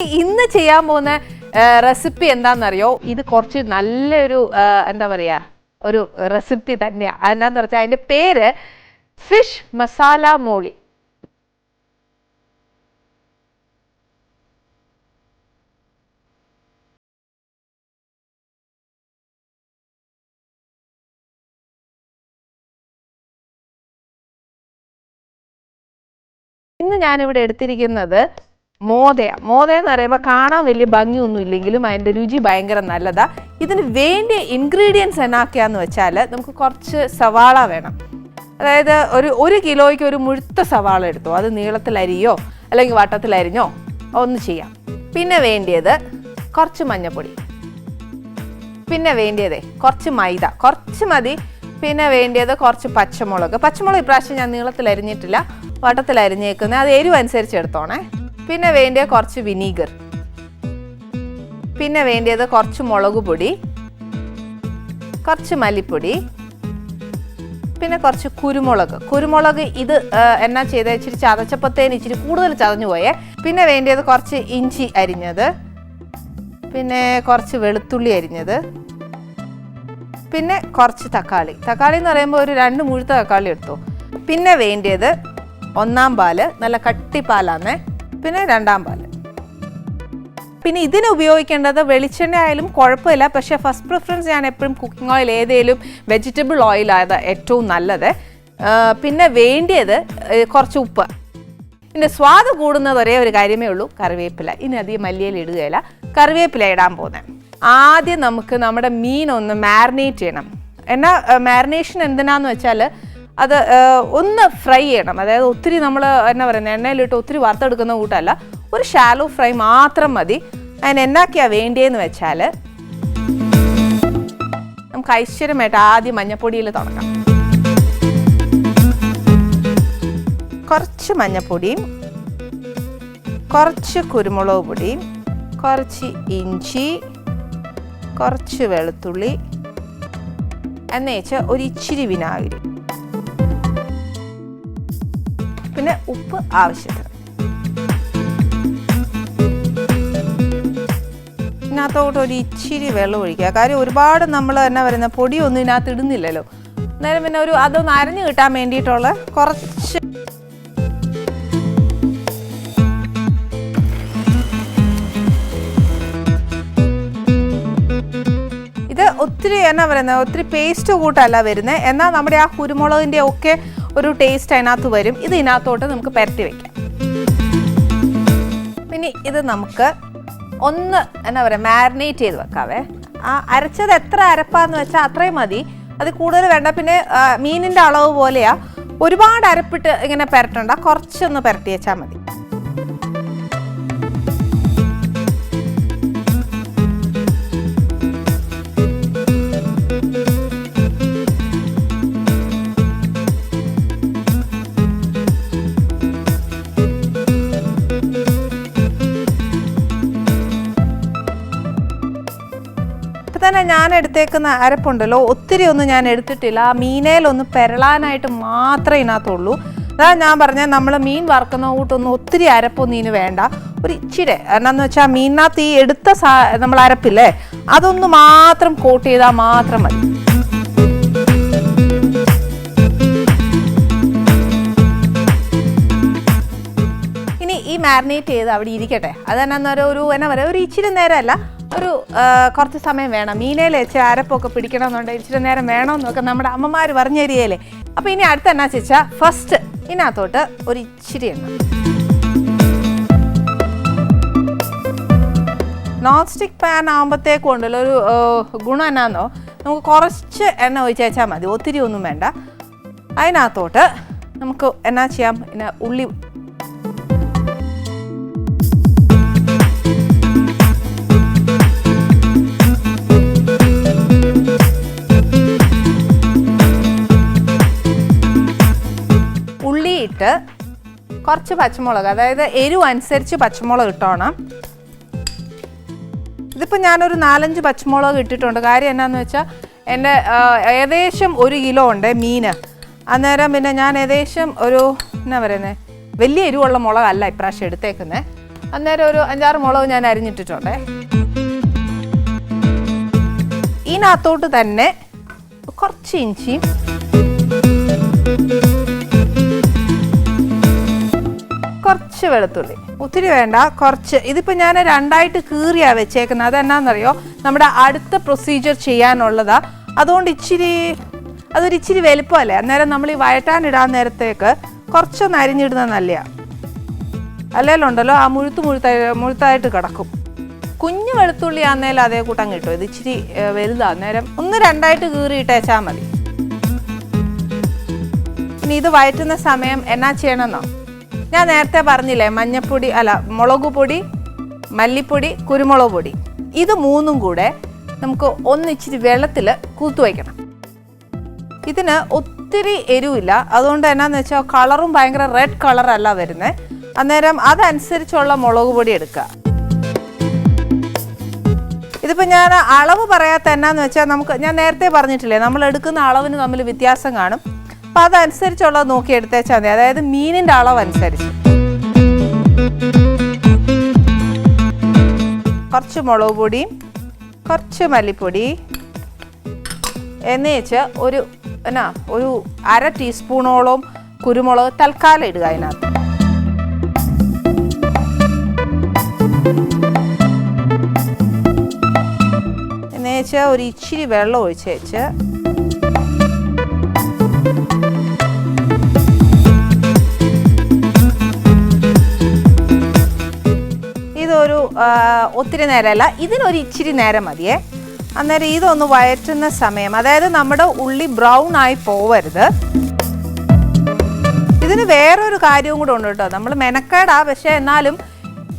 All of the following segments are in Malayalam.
ഇന്ന് ചെയ്യാൻ പോകുന്ന റെസിപ്പി എന്താണെന്നറിയോ ഇത് കുറച്ച് നല്ലൊരു എന്താ പറയാ ഒരു റെസിപ്പി തന്നെയാണ് അതെന്താന്ന് പറഞ്ഞാൽ അതിന്റെ പേര് ഫിഷ് മസാല മോളി. ഇന്ന് ഞാനിവിടെ എടുത്തിരിക്കുന്നത് മോദയ. മോതയ എന്ന് പറയുമ്പോൾ കാണാൻ വലിയ ഭംഗിയൊന്നും ഇല്ലെങ്കിലും അതിന്റെ രുചി ഭയങ്കര നല്ലതാണ് ഇതിന് വേണ്ടിയ ഇൻഗ്രീഡിയൻസ് എന്നാക്കിയാന്ന് വെച്ചാൽ നമുക്ക് കുറച്ച് സവാള വേണം. അതായത് ഒരു ഒരു കിലോയ്ക്ക് ഒരു മുഴുത്ത സവാള എടുത്തു അത് നീളത്തിലരിയോ അല്ലെങ്കിൽ വട്ടത്തിലരിഞ്ഞോ ഒന്ന് ചെയ്യാം. പിന്നെ വേണ്ടിയത് കുറച്ച് മഞ്ഞൾപ്പൊടി പിന്നെ വേണ്ടിയതേ കുറച്ച് മൈദ. കുറച്ച് മതി പിന്നെ വേണ്ടിയത് കുറച്ച് പച്ചമുളക്. പച്ചമുളക് ഇപ്രാവശ്യം ഞാൻ നീളത്തിൽ അരിഞ്ഞിട്ടില്ല വട്ടത്തിൽ അരിഞ്ഞേക്കുന്നത് അത് എരിവ് അനുസരിച്ച് എടുത്തോണേ. പിന്നെ വേണ്ടിയ കുറച്ച് വിനീഗർ. പിന്നെ വേണ്ടിയത് കുറച്ച് മുളക് പൊടി കുറച്ച് മല്ലിപ്പൊടി പിന്നെ കുറച്ച് കുരുമുളക്. കുരുമുളക് ഇത് എന്നാ ചെയ്ത? ഇച്ചിരി ചതച്ചപ്പത്തേന് ഇച്ചിരി കൂടുതൽ ചതഞ്ഞു പോയേ. പിന്നെ വേണ്ടിയത് കുറച്ച് ഇഞ്ചി അരിഞ്ഞത്. പിന്നെ കുറച്ച് വെളുത്തുള്ളി അരിഞ്ഞത്. പിന്നെ കുറച്ച് തക്കാളി. തക്കാളി എന്ന് പറയുമ്പോൾ ഒരു രണ്ട് മുഴുത്ത തക്കാളി എടുത്തു. പിന്നെ വേണ്ടിയത് ഒന്നാം പാൽ നല്ല കട്ടിപ്പാലാന്നേ. പിന്നെ രണ്ടാം പാൽ. പിന്നെ ഇതിന് ഉപയോഗിക്കേണ്ടത് വെളിച്ചെണ്ണ ആയാലും കുഴപ്പമില്ല. പക്ഷേ ഫസ്റ്റ് പ്രിഫറൻസ് ഞാൻ എപ്പോഴും കുക്കിംഗ് ഓയിൽ ഏതെങ്കിലും വെജിറ്റബിൾ ഓയിലായത് ഏറ്റവും നല്ലത്. പിന്നെ വേണ്ടിയത് കുറച്ച് ഉപ്പ്. ഇതിന്റെ സ്വാദ് കൂടുന്നത് ഒരേ ഒരു കാര്യമേ ഉള്ളൂ കറിവേപ്പില. ഇനി അധികം മല്ലിയിൽ ഇടുകയില്ല. കറിവേപ്പില ഇടാൻ പോകുന്നത് ആദ്യം നമുക്ക് നമ്മുടെ മീൻ ഒന്ന് മാരിനേറ്റ് ചെയ്യണം. എന്നാ മാരിനേഷൻ എന്തിനാന്ന് വെച്ചാൽ അത് ഒന്ന് ഫ്രൈ ചെയ്യണം. അതായത് ഒത്തിരി നമ്മൾ എന്നാ പറയുന്നത് എണ്ണയിലിട്ട് ഒത്തിരി വറുത്തെടുക്കുന്ന കൂട്ടല്ല. ഒരു ഷാലോ ഫ്രൈ മാത്രം മതി. അതിന് എന്നാക്കിയാണ് വേണ്ടിയെന്ന് വെച്ചാൽ നമുക്ക് ഐശ്വര്യമായിട്ട് ആദ്യം മഞ്ഞപ്പൊടിയിൽ തുടങ്ങാം കുറച്ച് മഞ്ഞപ്പൊടിയും കുറച്ച് കുരുമുളക് പൊടിയും കുറച്ച് ഇഞ്ചി കുറച്ച് വെളുത്തുള്ളി എന്നുവെച്ചാൽ ഒരു ഇച്ചിരി വിനാഗിരി. പിന്നെ ഉപ്പ് ആവശ്യത്തിന്. ഇതിനകത്തോട്ട് ഒരു ഇച്ചിരി വെള്ളം ഒഴിക്കുക. കാര്യം ഒരുപാട് നമ്മൾ തന്നെ പറയുന്ന പൊടിയൊന്നും ഇതിനകത്ത് ഇടുന്നില്ലല്ലോ. അന്നേരം പിന്നെ ഒരു അതൊന്ന് അരഞ്ഞു കിട്ടാൻ വേണ്ടിയിട്ടുള്ള കുറച്ച് ഒത്തിരി എന്നാ പറയുന്നത് ഒത്തിരി പേസ്റ്റ് കൂട്ടല്ല വരുന്നത് എന്നാൽ നമ്മുടെ ആ കുരുമുളകിന്റെ ഒക്കെ ഒരു ടേസ്റ്റ് അതിനകത്ത് വരും. ഇത് ഇതിനകത്തോട്ട് നമുക്ക് പരട്ടി വെക്കാം. പിന്നെ ഇത് നമുക്ക് ഒന്ന് എന്താ പറയുക മാരിനേറ്റ് ചെയ്ത് വെക്കാവേ. ആ അരച്ചത് എത്ര അരപ്പാന്ന് വെച്ചാൽ അത്രയും മതി. അത് കൂടുതൽ വേണ്ട. പിന്നെ മീനിന്റെ അളവ് പോലെയാ. ഒരുപാട് അരപ്പിട്ട് ഇങ്ങനെ പുരട്ടണ്ട. കുറച്ചൊന്ന് പുരട്ടി വെച്ചാൽ മതി. തന്നെ ഞാൻ എടുത്തേക്കുന്ന അരപ്പുണ്ടല്ലോ ഒത്തിരി ഒന്നും ഞാൻ എടുത്തിട്ടില്ല. ആ മീനയിലൊന്ന് പെരളാനായിട്ട് മാത്രമേ ഇതിനകത്തുള്ളൂ. അതാ ഞാൻ പറഞ്ഞ നമ്മൾ മീൻ വറുക്കുന്ന കൂട്ടൊന്നും ഒത്തിരി അരപ്പൊന്നും ഇതിന് വേണ്ട. ഒരു ഇച്ചിരി എന്നാന്ന് വെച്ചാൽ മീനിനകത്ത് ഈ എടുത്ത സാ നമ്മൾ അരപ്പില്ലേ അതൊന്ന് മാത്രം കോട്ട് ചെയ്താൽ മാത്രം മതി. ഇനി ഈ മാരിനേറ്റ് ചെയ്ത് അവിടെ ഇരിക്കട്ടെ. അത് തന്നെ ഒരു എന്നാ പറയുക ഒരു ഇച്ചിരി നേരമല്ല ഒരു കുറച്ച് സമയം വേണം. മീനയിൽ വെച്ച് അരപ്പൊക്കെ പിടിക്കണമെന്നുണ്ടെങ്കിൽ ഇച്ചിരി നേരം വേണമെന്നൊക്കെ നമ്മുടെ അമ്മമാർ പറഞ്ഞു തരികയല്ലേ അപ്പോൾ ഇനി അടുത്ത എന്നാ ചേച്ചാ? ഫസ്റ്റ് ഇതിനകത്തോട്ട് ഒരു ഇച്ചിരി എണ്ണ. നോൺ സ്റ്റിക്ക് പാൻ ആകുമ്പോഴത്തേക്കും ഉണ്ടല്ലോ ഒരു ഗുണം എന്നാന്നോ? നമുക്ക് കുറച്ച് എണ്ണ ഒഴിച്ചാൽ മതി. ഒത്തിരി ഒന്നും വേണ്ട. അതിനകത്തോട്ട് നമുക്ക് എന്നാ ചെയ്യാം? പിന്നെ ഉള്ളി കുറച്ച് പച്ചമുളക് അതായത് എരിവ് അനുസരിച്ച് പച്ചമുളക് ഇട്ടോണം. ഇതിപ്പോൾ ഞാനൊരു നാലഞ്ച് പച്ചമുളക് ഇട്ടിട്ടുണ്ട്. കാര്യം എന്നാന്ന് വെച്ചാൽ എന്റെ ഏകദേശം ഒരു കിലോ ഉണ്ട് മീന്. അന്നേരം പിന്നെ ഞാൻ ഏകദേശം ഒരു എന്നാ പറയുന്നത് വലിയ എരിവുള്ള മുളകല്ല ഇപ്രാവശ്യം എടുത്തേക്കുന്നത് അന്നേരം ഒരു അഞ്ചാറ് മുളക് ഞാൻ അരിഞ്ഞിട്ടിട്ടുണ്ടേ. ഇതിനകത്തോട്ട് തന്നെ കുറച്ച് ഇഞ്ചിയും കുറച്ച് വെളുത്തുള്ളി. ഒത്തിരി വേണ്ട കുറച്ച്. ഇതിപ്പോൾ ഞാൻ രണ്ടായിട്ട് കീറിയാ വെച്ചേക്കുന്നത് അതെന്നാന്നറിയോ? നമ്മുടെ അടുത്ത പ്രൊസീജിയർ ചെയ്യാനുള്ളതാ. അതുകൊണ്ട് ഇച്ചിരി അതൊരു ഇച്ചിരി വലുപ്പമല്ലേ? അന്നേരം നമ്മൾ ഈ വഴറ്റാനിടാൻ നേരത്തേക്ക് കുറച്ചൊന്ന് അരിഞ്ഞിടുന്നത് നല്ലതാണ് അല്ലേലുണ്ടല്ലോ ആ മുഴുത്ത് മുഴുത്ത മുഴുത്തായിട്ട് കിടക്കും. കുഞ്ഞു വെളുത്തുള്ളി ആന്നേലും അതേ കൂട്ടം കിട്ടും. ഇത് ഇച്ചിരി വലുതാ. അന്നേരം ഒന്ന് രണ്ടായിട്ട് കീറിയിട്ടേച്ചാൽ മതി. ഇനി ഇത് വയറ്റുന്ന സമയം എന്നാ ചെയ്യണമെന്നോ? ഞാൻ നേരത്തെ പറഞ്ഞില്ലേ മഞ്ഞപ്പൊടി അല്ല മുളക് പൊടി മല്ലിപ്പൊടി കുരുമുളക് പൊടി. ഇത് മൂന്നും കൂടെ നമുക്ക് ഒന്നിച്ചിരി വെള്ളത്തിൽ കൂത്തു വയ്ക്കണം. ഇതിന് ഒത്തിരി എരിവില്ല. അതുകൊണ്ട് എന്നാന്ന് വെച്ചാൽ കളറും ഭയങ്കര റെഡ് കളറല്ല വരുന്നത് അന്നേരം അതനുസരിച്ചുള്ള മുളക് പൊടി എടുക്കുക. ഇതിപ്പോൾ ഞാൻ അളവ് പറയാത്ത എന്നാന്ന് വെച്ചാൽ നമുക്ക് ഞാൻ നേരത്തെ പറഞ്ഞിട്ടില്ലേ നമ്മൾ എടുക്കുന്ന അളവിന് തമ്മിൽ വ്യത്യാസം കാണും. അപ്പം അതനുസരിച്ചുള്ളത് നോക്കി എടുത്തേച്ചാൽ മതി. അതായത് മീനിന്റെ അളവ് അനുസരിച്ച് കുറച്ച് മുളക് പൊടി കുറച്ച് മല്ലിപ്പൊടി എന്നുവെച്ച് ഒരു എന്നാ ഒരു അര ടീസ്പൂണോളം കുരുമുളക് തൽക്കാലം ഇടുക അതിനകത്ത്. എന്നുവെച്ചാൽ ഒരു ഇച്ചിരി വെള്ളം ഒഴിച്ച് വെച്ച് ഒത്തിരി നേരമല്ല. ഇതിനൊരു ഇച്ചിരി നേരം മതിയേ. അന്നേരം ഇതൊന്ന് വയറ്റുന്ന സമയം അതായത് നമ്മുടെ ഉള്ളി ബ്രൗൺ ആയി പോവരുത്. ഇതിന് വേറൊരു കാര്യവും കൂടെ ഉണ്ട് കേട്ടോ. നമ്മൾ മെനക്കേടാ പക്ഷേ എന്നാലും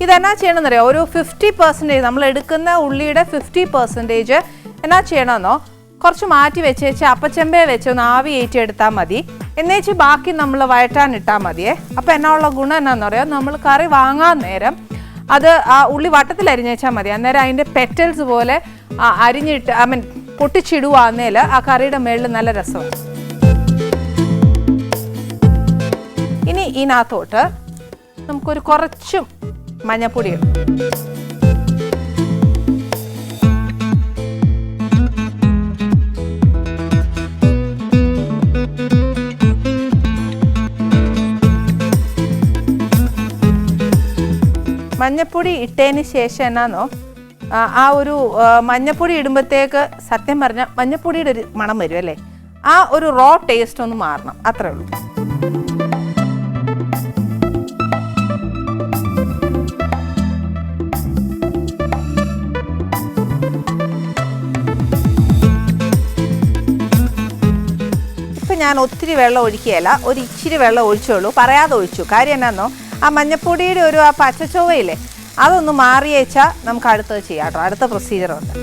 ഇതെന്നാ ചെയ്യണമെന്നറിയാം? ഒരു ഫിഫ്റ്റി പെർസെന്റേജ് നമ്മൾ എടുക്കുന്ന ഉള്ളിയുടെ ഫിഫ്റ്റി പെർസെന്റേജ് എന്നാ ചെയ്യണമെന്നോ? കുറച്ച് മാറ്റി വെച്ച് വെച്ച് അപ്പച്ചെമ്പയെ വെച്ച് ഒന്ന് ആവി ഏറ്റെടുത്താൽ മതി. എന്നേച്ച് ബാക്കി നമ്മൾ വയറ്റാനിട്ടാൽ മതിയേ. അപ്പോൾ എന്നാ ഉള്ള ഗുണം എന്നാന്ന് പറയാം നമ്മൾ കറി വാങ്ങാൻ നേരം അത് ആ ഉള്ളി വട്ടത്തിൽ അരിഞ്ഞേച്ചാൽ മതി. അന്നേരം അതിന്റെ പെറ്റൽസ് പോലെ അരിഞ്ഞിട്ട് ഐ മീൻ പൊട്ടിച്ചിടുവാന്നേൽ ആ കറിയുടെ മേളിൽ നല്ല രസമാണ് ഇനി ഇതിനകത്തോട്ട് നമുക്കൊരു കുറച്ചും മഞ്ഞപ്പൊടി മഞ്ഞപ്പൊടി ഇട്ടതിന് ശേഷം എന്നാന്നോ? ആ, ഒരു മഞ്ഞപ്പൊടി ഇടുമ്പോഴത്തേക്ക് സത്യം പറഞ്ഞാൽ മഞ്ഞപ്പൊടിയുടെ ഒരു മണം വരും അല്ലേ? ആ ഒരു റോ ടേസ്റ്റ് ഒന്ന് മാറണം. അത്രേ ഉള്ളൂ. ഇപ്പം ഞാൻ ഒത്തിരി വെള്ളം ഒഴിക്കുകയല്ല ഒരു ഇച്ചിരി വെള്ളം ഒഴിച്ചുള്ളൂ പറയാതെ ഒഴിച്ചു. കാര്യം എന്നാന്നോ? ആ മഞ്ഞപ്പൊടിയുടെ ഒരു ആ പച്ചച്ചൊവയില്ലേ അതൊന്ന് മാറിയേച്ചാൽ നമുക്ക് അടുത്തത് ചെയ്യാം കേട്ടോ. അടുത്ത പ്രൊസീജിയർ ഉണ്ട്.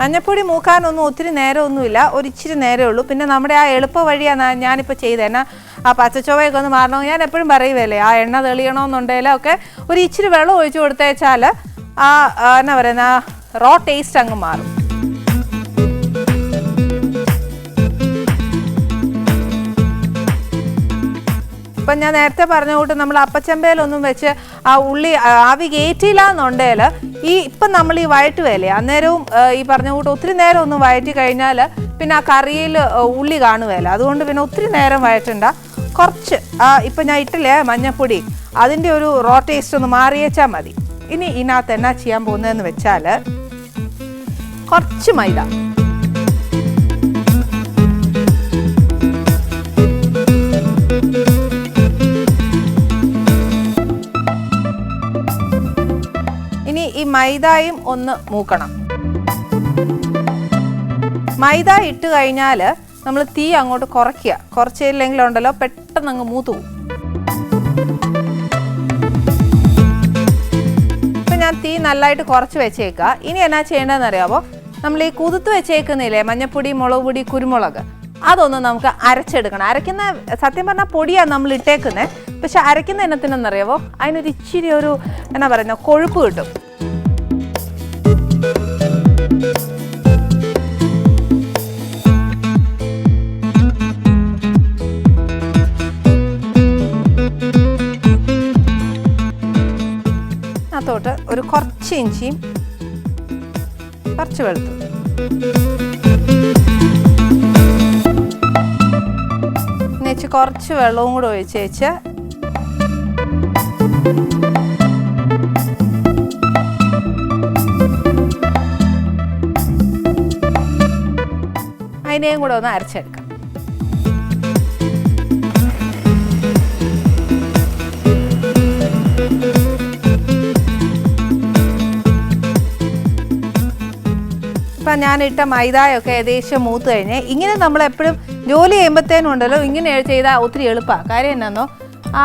മഞ്ഞപ്പൊടി മൂക്കാനൊന്നും ഒത്തിരി നേരമൊന്നുമില്ല ഒരു ഇച്ചിരി നേരമേ ഉള്ളൂ. പിന്നെ നമ്മുടെ ആ എളുപ്പ വഴിയാണ് ഞാനിപ്പോൾ ചെയ്തേന. ആ പച്ചച്ചൊവയൊക്കെ ഒന്ന് മാറണം. ഞാൻ എപ്പോഴും പറയുമല്ലേ ആ എണ്ണ തെളിയണമെന്നുണ്ടെങ്കിൽ ഒക്കെ ഒരു ഇച്ചിരി വെള്ളം ഒഴിച്ചു കൊടുത്തേച്ചാൽ ആ, എന്നാ പറയുന്ന റോ ടേസ്റ്റ് അങ്ങ് മാറും. ഇപ്പം ഞാൻ നേരത്തെ പറഞ്ഞ കൂട്ട് നമ്മൾ അപ്പച്ചമ്പയിലൊന്നും വെച്ച് ആ ഉള്ളി ആവി കയറ്റിയില്ല എന്നുണ്ടെങ്കിൽ ഈ ഇപ്പം നമ്മൾ ഈ വഴറ്റുവല്ലേ അന്നേരവും ഈ പറഞ്ഞ കൂട്ട് ഒത്തിരി നേരം ഒന്നും വഴറ്റി കഴിഞ്ഞാൽ പിന്നെ ആ കറിയിൽ ഉള്ളി കാണുകയില്ല. അതുകൊണ്ട് പിന്നെ ഒത്തിരി നേരം വഴറ്റണ്ട. കുറച്ച് ഇപ്പം ഞാൻ ഇട്ടില്ലേ മഞ്ഞപ്പൊടി അതിന്റെ ഒരു റോ ടേസ്റ്റ് ഒന്ന് മാറിയേച്ചാൽ മതി. ഇനി ഇതിനകത്ത് എന്നാ ചെയ്യാൻ പോകുന്നതെന്ന് വെച്ചാൽ കുറച്ച് മൈദ. മൈദയും ഒന്ന് മൂക്കണം. മൈദ ഇട്ട് കഴിഞ്ഞാൽ നമ്മൾ തീ അങ്ങോട്ട് കുറയ്ക്കുക. കുറച്ചില്ലെങ്കിലുണ്ടല്ലോ പെട്ടെന്ന് അങ്ങ് മൂത്തു പോകും. ഇപ്പം ഞാൻ തീ നല്ലതായിട്ട് കുറച്ച് വെച്ചേക്കുക ഇനി എന്നാ ചെയ്യേണ്ടതെന്ന് അറിയാമോ നമ്മൾ ഈ കുതിർത്ത് വെച്ചേക്കുന്നില്ലേ? മഞ്ഞപ്പൊടി മുളക് പൊടി കുരുമുളക്. അതൊന്ന് നമുക്ക് അരച്ചെടുക്കണം. അരയ്ക്കുന്ന സത്യം പറഞ്ഞാൽ പൊടിയാണ് നമ്മൾ ഇട്ടേക്കുന്നത് പക്ഷെ അരയ്ക്കുന്ന ഇനത്തിനെന്നറിയാവോ അതിനൊരു ഇച്ചിരി ഒരു എന്നാ പറയുന്ന കൊഴുപ്പ് കിട്ടും. ഒരു കുറച്ച് ഇഞ്ചിയും കുറച്ച് വെളുത്തുള്ളി എന്നുവെച്ച് കുറച്ച് വെള്ളവും കൂടെ ഒഴിച്ച് വെച്ച് അതിനെയും കൂടെ ഒന്ന് അരച്ചെടുക്കാം. ഇപ്പം ഞാൻ ഇട്ട മൈദായൊക്കെ ഏകദേശം മൂത്ത് കഴിഞ്ഞ് ഇങ്ങനെ നമ്മൾ എപ്പോഴും ജോലി ചെയ്യുമ്പോഴത്തേനും ഉണ്ടല്ലോ ഇങ്ങനെ ചെയ്താൽ ഒത്തിരി എളുപ്പമാണ് കാര്യം എന്നാന്നോ? ആ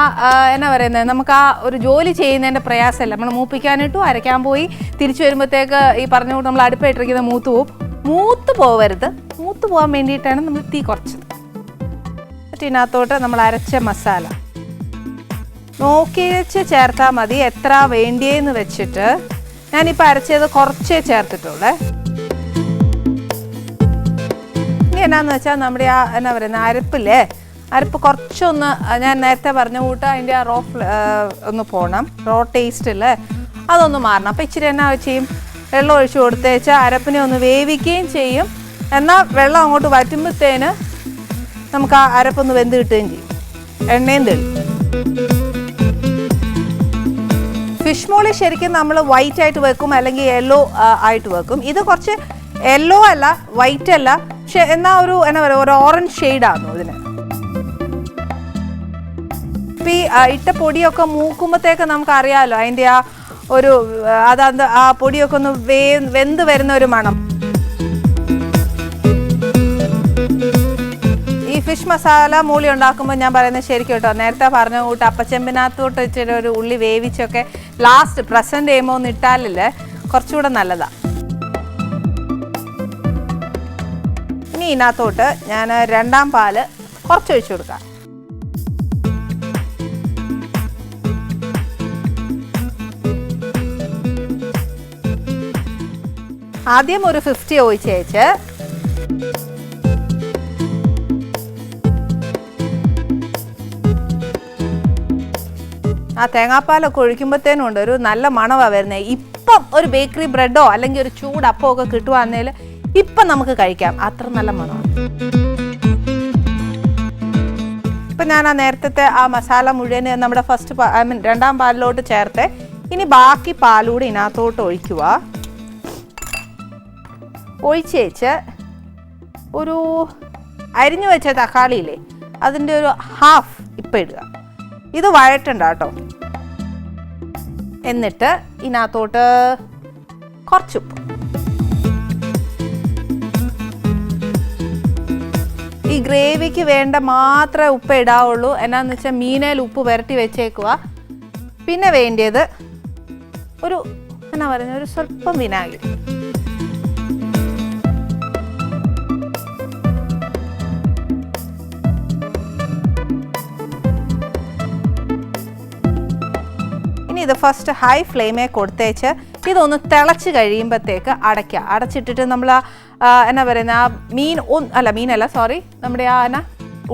എന്നാ പറയുന്നത് നമുക്ക് ആ ഒരു ജോലി ചെയ്യുന്നതിന്റെ പ്രയാസമല്ല. നമ്മൾ മൂപ്പിക്കാനിട്ടു അരയ്ക്കാൻ പോയി തിരിച്ചു വരുമ്പോഴത്തേക്ക് ഈ പറഞ്ഞ നമ്മൾ അടുപ്പിട്ടിരിക്കുന്ന മൂത്ത് പോവും. മൂത്ത് പോവരുത്. മൂത്ത് പോകാൻ വേണ്ടിയിട്ടാണ് നമ്മൾ തീ കുറച്ചത്. ഇതിനകത്തോട്ട് നമ്മൾ അരച്ച മസാല. നോക്കി വെച്ച് ചേർത്താൽ മതി. എത്ര വേണ്ടിയെന്ന് വെച്ചിട്ട് ഞാനിപ്പോൾ അരച്ചത് കുറച്ചേ ചേർത്തിട്ടുള്ളേ. ഇനി എന്നാന്ന് വെച്ചാൽ നമ്മുടെ ആ എന്നാ പറയുന്ന അരപ്പില്ലേ? അരപ്പ് കുറച്ചൊന്ന് ഞാൻ നേരത്തെ പറഞ്ഞ കൂട്ട് അതിന്റെ ആ റോ ഒന്ന് പോകണം റോ ടേസ്റ്റ് അല്ലേ അതൊന്ന് മാറണം. അപ്പം ഇച്ചിരി എന്നാ ചെയ്യും? വെള്ളം ഒഴിച്ച് കൊടുത്തേച്ച് അരപ്പിനെ ഒന്ന് വേവിക്കുകയും ചെയ്യും. എന്നാൽ വെള്ളം അങ്ങോട്ട് വറ്റുമ്പോഴത്തേന് നമുക്ക് ആ അരപ്പൊന്ന് വെന്ത് കിട്ടുകയും ചെയ്യും. എണ്ണയും തെളി ഫിഷ് മോളി ശരിക്കും നമ്മൾ വൈറ്റ് ആയിട്ട് വെക്കും അല്ലെങ്കിൽ യെല്ലോ ആയിട്ട് വെക്കും. ഇത് കുറച്ച് യെല്ലോ അല്ല വൈറ്റ് അല്ല പക്ഷെ എന്നാ ഒരു എന്നാ പറയുക ഒരു ഓറഞ്ച് ഷെയ്ഡാണ് ഇതിന്? ഇപ്പം ഈ ഇട്ട പൊടിയൊക്കെ മൂക്കുമ്പോഴത്തേക്ക് നമുക്ക് അറിയാമല്ലോ അതിന്റെ ആ ഒരു ആ, അതാത് ആ പൊടിയൊക്കെ ഒന്ന് വേ വെന്ത് വരുന്ന ഒരു മണം. ഈ ഫിഷ് മസാല മൂളി ഉണ്ടാക്കുമ്പോൾ ഞാൻ പറയുന്നത് ശരിക്കും കേട്ടോ നേരത്തെ പറഞ്ഞ കൂട്ട് അപ്പച്ചെമ്പിനകത്തോട്ട് ഒരു ഉള്ളി വേവിച്ചൊക്കെ ലാസ്റ്റ് പ്രസന്റ് ചെയ്യുമ്പോൾ ഒന്ന് ഇട്ടാലില്ലേ കുറച്ചുകൂടെ നല്ലതാണ് ഇതിനകത്തോട്ട് ഞാൻ രണ്ടാം പാൽ കുറച്ച് ഒഴിച്ചു കൊടുക്കാം. ആദ്യം ഒരു ഫിഫ്റ്റി ഒഴിച്ചേച്ച് ആ തേങ്ങാപ്പാലൊക്കെ ഒഴിക്കുമ്പോഴത്തേനും ഉണ്ട് ഒരു നല്ല മണമാണ് വരുന്നത് ഇപ്പം ഒരു ബേക്കറി ബ്രെഡോ അല്ലെങ്കിൽ ഒരു ചൂടപ്പോ ഒക്കെ കിട്ടുവാന്നേൽ ഇപ്പം നമുക്ക് കഴിക്കാം. അത്ര നല്ല മണമാണ് ഇപ്പം ഞാൻ ആ നേരത്തെ ആ മസാല മുഴുവൻ നമ്മുടെ ഫസ്റ്റ് ഐ മീൻ രണ്ടാം പാലിലോട്ട് ചേർത്ത് ഇനി ബാക്കി പാലൂടെ ഇതിനകത്തോട്ട് ഒഴിക്കുക. ഒഴിച്ചേച്ച് ഒരു അരിഞ്ഞു വെച്ച തക്കാളിയില്ലേ അതിന്റെ ഒരു ഹാഫ് ഇപ്പം ഇടുക. ഇത് വഴറ്റണ്ട കേട്ടോ. എന്നിട്ട് ഇതിനകത്തോട്ട് കുറച്ചുപ്പ്. ഗ്രേവിക്ക് വേണ്ട മാത്രമേ ഉപ്പ് ഇടാവുള്ളൂ. എന്നാന്ന് വെച്ചാൽ മീനയിൽ ഉപ്പ് പുരട്ടി വെച്ചേക്കുക പിന്നെ വേണ്ടിയത് ഒരു എന്നാ പറയുന്നത് ഒരു സ്വല്പം വിനാഗിരി. ഇത് ഫസ്റ്റ് ഹൈ ഫ്ലെയിമേ കൊടുത്തേച്ച് ഇതൊന്ന് തിളച്ച് കഴിയുമ്പോഴത്തേക്ക് അടയ്ക്കുക. അടച്ചിട്ടിട്ട് നമ്മൾ എന്നാ പറയുന്ന ആ മീൻ അല്ല മീനല്ല സോറി നമ്മുടെ ആ എന്നാ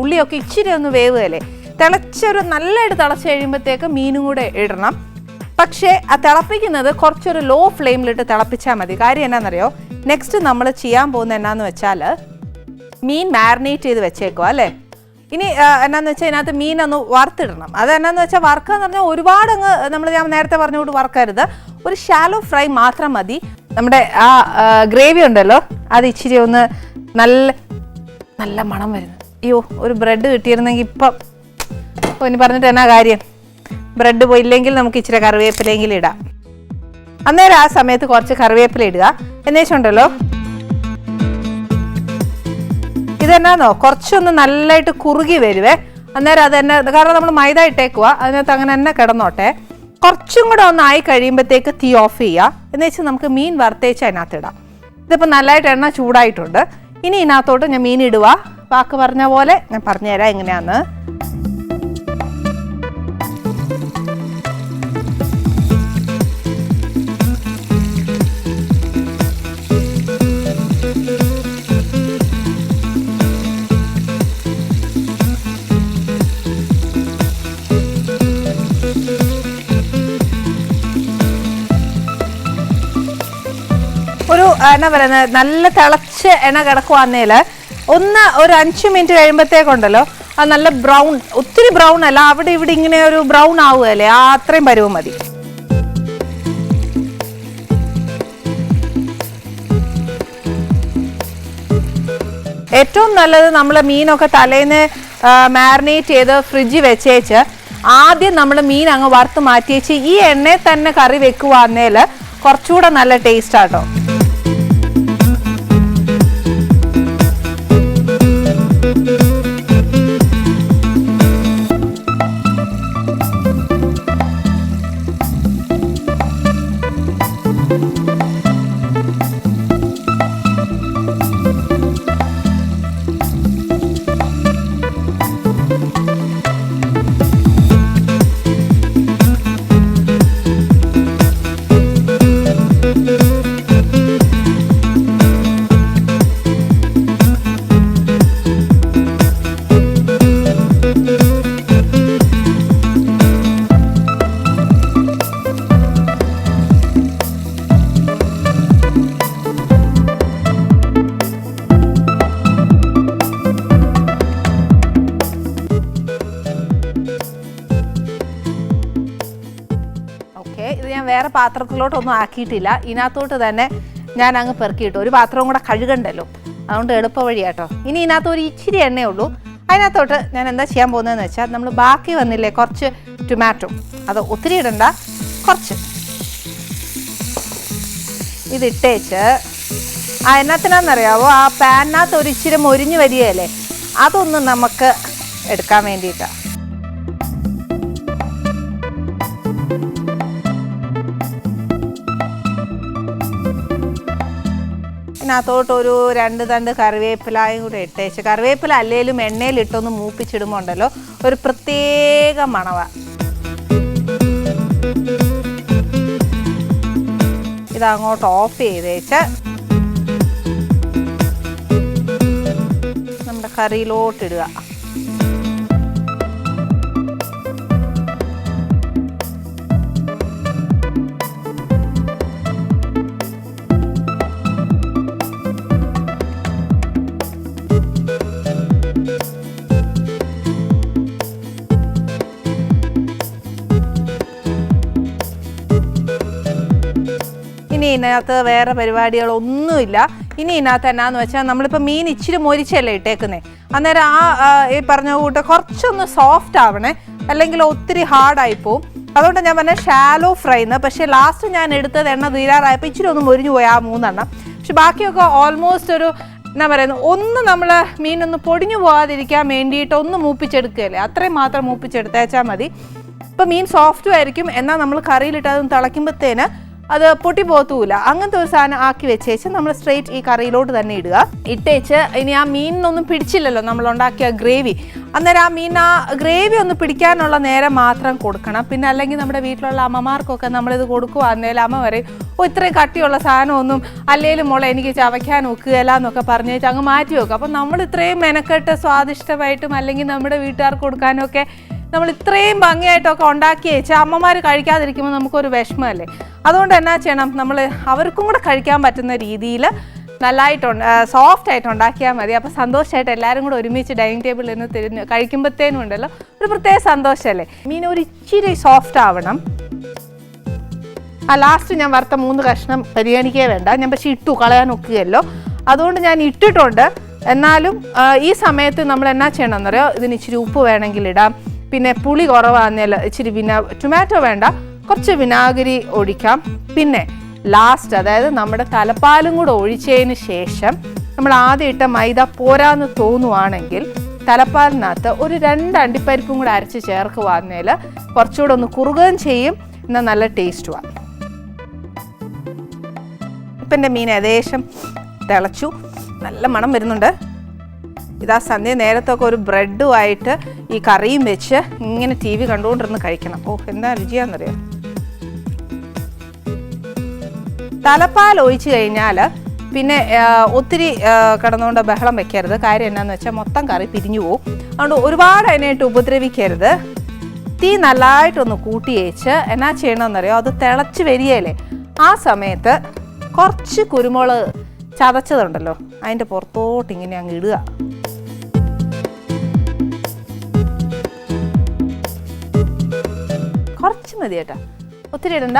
ഉള്ളിയൊക്കെ ഇച്ചിരി ഒന്ന് വേവുകയല്ലേ? തിളച്ചൊരു നല്ലതായിട്ട് തിളച്ച് കഴിയുമ്പോഴത്തേക്ക് മീനും കൂടെ ഇടണം. പക്ഷേ ആ തിളപ്പിക്കുന്നത് കുറച്ചൊരു ലോ ഫ്ലെയിമിലിട്ട് തിളപ്പിച്ചാൽ മതി. കാര്യം എന്നാണെന്നറിയോ നെക്സ്റ്റ് നമ്മൾ ചെയ്യാൻ പോകുന്നത് എന്നാന്ന് വെച്ചാൽ മീൻ മാരിനേറ്റ് ചെയ്ത് വെച്ചേക്കുക അല്ലേ? ഇനി എന്നാന്ന് വെച്ചാൽ ഇതിനകത്ത് മീൻ ഒന്ന് വറുത്തിടണം. അത് എന്നാന്ന് വെച്ചാൽ വറുക്കുക എന്ന് പറഞ്ഞാൽ ഒരുപാട് അങ്ങ് നമ്മൾ ഞാൻ നേരത്തെ പറഞ്ഞുകൊണ്ട് വറുക്കരുത്. ഒരു ഷാലോ ഫ്രൈ മാത്രം മതി. നമ്മുടെ ആ ഗ്രേവി ഉണ്ടല്ലോ അത് ഇച്ചിരി ഒന്ന് നല്ല നല്ല മണം വരുന്നു. അയ്യോ ഒരു ബ്രെഡ് കിട്ടിയിരുന്നെങ്കിൽ ഇപ്പം ഇനി പറഞ്ഞിട്ട് എന്നാ കാര്യം? ബ്രെഡ് പോയില്ലെങ്കിൽ നമുക്ക് ഇച്ചിരി കറിവേപ്പിലെങ്കിലും ഇടാം. അന്നേരം ആ സമയത്ത് കുറച്ച് കറിവേപ്പില ഇടുക. എന്നുവെച്ചുണ്ടല്ലോ ഇതെന്നാന്നോ കുറച്ചൊന്ന് നല്ലതായിട്ട് കുറുകി വരുവേ. അന്നേരം അത് തന്നെ കാരണം നമ്മൾ മൈദ ഇട്ടേക്കുക അതിനകത്ത് അങ്ങനെ തന്നെ കിടന്നോട്ടെ. കുറച്ചും കൂടെ ഒന്ന് ആയി കഴിയുമ്പോഴത്തേക്ക് തീ ഓഫ് ചെയ്യുക എന്ന് വെച്ചാൽ നമുക്ക് മീൻ വറുത്തേച്ച് അതിനകത്ത് ഇടാം ഇതിപ്പോൾ നല്ലതായിട്ട് എണ്ണ ചൂടായിട്ടുണ്ട്. ഇനി ഇതിനകത്തോട്ട് ഞാൻ മീൻ ഇടുക വാക്ക് പറഞ്ഞ പോലെ ഞാൻ പറഞ്ഞുതരാം എങ്ങനെയാന്ന് ആ, എന്നാ പറയുന്നത് നല്ല തിളച്ച് എണ്ണ കിടക്കുവാന്നേൽ ഒന്ന് ഒരു അഞ്ച് മിനിറ്റ് കഴിയുമ്പോഴത്തേക്കുണ്ടല്ലോ അത് നല്ല ബ്രൗൺ ഒത്തിരി ബ്രൗൺ അല്ല അവിടെ ഇവിടെ ഇങ്ങനെ ഒരു ബ്രൗൺ ആവുകയല്ലേ ആ അത്രയും പരുവ് മതി. ഏറ്റവും നല്ലത് നമ്മൾ മീനൊക്കെ തലേന്ന് മാരിനേറ്റ് ചെയ്ത് ഫ്രിഡ്ജിൽ വെച്ചേച്ച് ആദ്യം നമ്മൾ മീൻ അങ്ങ് വറുത്ത് മാറ്റിയേച്ച് ഈ എണ്ണയിൽ തന്നെ കറി വെക്കുവാന്നേൽ കുറച്ചുകൂടെ നല്ല ടേസ്റ്റ് ആട്ടോ പാത്രത്തിലോട്ടൊന്നും ആക്കിയിട്ടില്ല. ഇതിനകത്തോട്ട് തന്നെ ഞാൻ അങ്ങ് പെറുക്കിയിട്ടു. ഒരു പാത്രം കൂടെ കഴുകണ്ടല്ലോ. അതുകൊണ്ട് എളുപ്പ വഴിയാട്ടോ. ഇനി ഇതിനകത്ത് ഒരു ഇച്ചിരി എണ്ണയേ ഉള്ളൂ അതിനകത്തോട്ട് ഞാൻ എന്താ ചെയ്യാൻ പോകുന്നതെന്ന് വെച്ചാൽ നമ്മൾ ബാക്കി വന്നില്ലേ കുറച്ച് ടൊമാറ്റോ അത് ഒത്തിരി ഇടണ്ട. കുറച്ച്. ഇതിട്ടേച്ച്. ആ എന്നത്തിനാന്നറിയാവോ ആ പാനിനകത്ത് ഒരു ഇച്ചിരി മൊരിഞ്ഞ് വരികയല്ലേ? അതൊന്ന് നമുക്ക് എടുക്കാൻ വേണ്ടിയിട്ടാണ് ഇതിനകത്തോട്ട് ഒരു രണ്ട് തണ്ട് കറിവേപ്പിലയും കൂടെ ഇട്ടേച്ച്. കറിവേപ്പില അല്ലേലും എണ്ണയിലിട്ടൊന്ന് മൂപ്പിച്ചിടുമ്പോൾ ഉണ്ടല്ലോ ഒരു പ്രത്യേക മണവ. ഇതങ്ങോട്ട് ഓഫ് ചെയ്തേച്ച് നമ്മുടെ കറിയിലോട്ടിടുക. ഇനി ഇതിനകത്ത് വേറെ പരിപാടികളൊന്നുമില്ല. ഇനി ഇതിനകത്ത് എന്നാന്ന് വെച്ചാൽ നമ്മളിപ്പോൾ മീൻ ഇച്ചിരി മൊരിച്ചല്ലേ ഇട്ടേക്കുന്നേ. അന്നേരം ആ ഈ പറഞ്ഞ കൂട്ട് കുറച്ചൊന്ന് സോഫ്റ്റ് ആവണേ അല്ലെങ്കിൽ ഒത്തിരി ഹാർഡായി പോവും. അതുകൊണ്ട് ഞാൻ പറഞ്ഞ ഷാലോ ഫ്രൈ എന്ന് പക്ഷേ ലാസ്റ്റ് ഞാൻ എടുത്തത് എണ്ണ തീരാറായപ്പോൾ ഇച്ചിരി ഒന്ന് മൊരിഞ്ഞു പോയി ആ മൂന്നെണ്ണം. പക്ഷെ ബാക്കിയൊക്കെ ഓൾമോസ്റ്റ് ഒരു എന്നാ പറയുന്നത് ഒന്ന് നമ്മൾ മീനൊന്ന് പൊടിഞ്ഞു പോകാതിരിക്കാൻ വേണ്ടിയിട്ട് ഒന്ന് മൂപ്പിച്ചെടുക്കുകയല്ലേ. അത്രയും മാത്രം മൂപ്പിച്ചെടുത്തേച്ചാൽ മതി. ഇപ്പം മീൻ സോഫ്റ്റും ആയിരിക്കും. എന്നാൽ നമ്മൾ കറിയിലിട്ട് അതൊന്ന് തിളയ്ക്കുമ്പോഴത്തേന് അത് പൊട്ടി പോത്തൂല അങ്ങനത്തെ ഒരു സാധനം ആക്കി വെച്ചേച്ച് നമ്മൾ സ്ട്രെയിറ്റ് ഈ കറിയിലോട്ട് തന്നെ ഇടുക. ഇട്ടേച്ച് ഇനി ആ മീനിനൊന്നും പിടിച്ചില്ലല്ലോ നമ്മൾ ഉണ്ടാക്കിയ ഗ്രേവി. അന്നേരം ആ മീൻ ആ ഗ്രേവി ഒന്ന് പിടിക്കാനുള്ള നേരം മാത്രം കൊടുക്കണം. പിന്നെ അല്ലെങ്കിൽ നമ്മുടെ വീട്ടിലുള്ള അമ്മമാർക്കൊക്കെ നമ്മളിത് കൊടുക്കുവാന്നേലും അമ്മ പറയും ഓ ഇത്രയും കട്ടിയുള്ള സാധനമൊന്നും അല്ലേലും മോളെ എനിക്ക് ചവയ്ക്കാൻ ഒക്കുകയില്ല എന്നൊക്കെ പറഞ്ഞേച്ച് അങ്ങ് മാറ്റി വെക്കുക അപ്പം നമ്മൾ ഇത്രയും മെനക്കെട്ട് സ്വാദിഷ്ടമായിട്ടും അല്ലെങ്കിൽ നമ്മുടെ വീട്ടുകാർക്ക് കൊടുക്കാനൊക്കെ നമ്മൾ ഇത്രയും ഭംഗിയായിട്ടൊക്കെ ഉണ്ടാക്കി വെച്ചാൽ അമ്മമാർ കഴിക്കാതിരിക്കുമ്പോൾ നമുക്കൊരു വിഷമമല്ലേ? അതുകൊണ്ട് എന്നാ ചെയ്യണം? നമ്മൾ അവർക്കും കൂടെ കഴിക്കാൻ പറ്റുന്ന രീതിയിൽ നല്ലതായിട്ട് സോഫ്റ്റ് ആയിട്ട് ഉണ്ടാക്കിയാൽ മതി. അപ്പോൾ സന്തോഷമായിട്ട് എല്ലാവരും കൂടെ ഒരുമിച്ച് ഡൈനിങ് ടേബിളിൽ നിന്ന് തിരിഞ്ഞ് കഴിക്കുമ്പോഴത്തേനും ഉണ്ടല്ലോ ഒരു പ്രത്യേക സന്തോഷമല്ലേ മീൻ ഒരു ഇച്ചിരി സോഫ്റ്റ് ആവണം. ആ ലാസ്റ്റ് ഞാൻ വറുത്ത മൂന്ന് കഷ്ണം പരിഗണിക്കേ വേണ്ട. ഞാൻ പക്ഷേ ഇട്ടു കളയാൻ ഒക്കുകയല്ലോ. അതുകൊണ്ട് ഞാൻ ഇട്ടിട്ടുണ്ട്. എന്നാലും ഈ സമയത്ത് നമ്മൾ എന്നാ ചെയ്യണമെന്നറിയോ ഇതിന് ഇച്ചിരി ഉപ്പ് വേണമെങ്കിൽ ഇടാം. പിന്നെ പുളി കുറവാന്നേൽ ഇച്ചിരി പിന്നെ ടൊമാറ്റോ വേണ്ട. കുറച്ച് വിനാഗിരി ഒഴിക്കാം. പിന്നെ ലാസ്റ്റ് അതായത് നമ്മുടെ തലപ്പാലും കൂടെ ഒഴിച്ചതിന് ശേഷം നമ്മൾ ആദ്യം ഇട്ട മൈദ പോരാന്ന് തോന്നുവാണെങ്കിൽ തലപ്പാലിനകത്ത് ഒരു രണ്ട് അണ്ടിപ്പരിപ്പും കൂടെ അരച്ച് ചേർക്കുവാന്നേൽ കുറച്ചുകൂടെ ഒന്ന് കുറുകുകയും ചെയ്യും. എന്നാൽ നല്ല ടേസ്റ്റുമാണ് ഇപ്പം എന്റെ മീൻ ഏകദേശം തിളച്ചു. നല്ല മണം വരുന്നുണ്ട്. ഇതാ സന്ധ്യ നേരത്തൊക്കെ ഒരു ബ്രെഡുമായിട്ട് ഈ കറിയും വെച്ച് ഇങ്ങനെ ടി വി കണ്ടുകൊണ്ടിരുന്ന് കഴിക്കണം. ഓ എന്താ രുചിയാണെന്നറിയാം തലപ്പാൽ ഒഴിച്ചു കഴിഞ്ഞാൽ പിന്നെ ഒത്തിരി കിടന്നുകൊണ്ട് ബഹളം വെക്കരുത്. കാര്യം എന്നാന്ന് വെച്ചാൽ മൊത്തം കറി പിരിഞ്ഞു പോകും അതുകൊണ്ട് ഒരുപാട് അതിനായിട്ട് ഉപദ്രവിക്കരുത്. തീ നല്ലതായിട്ടൊന്ന് കൂട്ടി വെച്ച് എന്നാ ചെയ്യണമെന്നറിയോ? അത് തിളച്ച് വരികയല്ലേ ആ സമയത്ത് കുറച്ച് കുരുമുളക് ചതച്ചതുണ്ടല്ലോ അതിന്റെ പുറത്തോട്ട് ഇങ്ങനെ അങ്ങ് ഇടുക. കുറച്ച് മതി കേട്ടോ ഒത്തിരി ഇടണ്ട.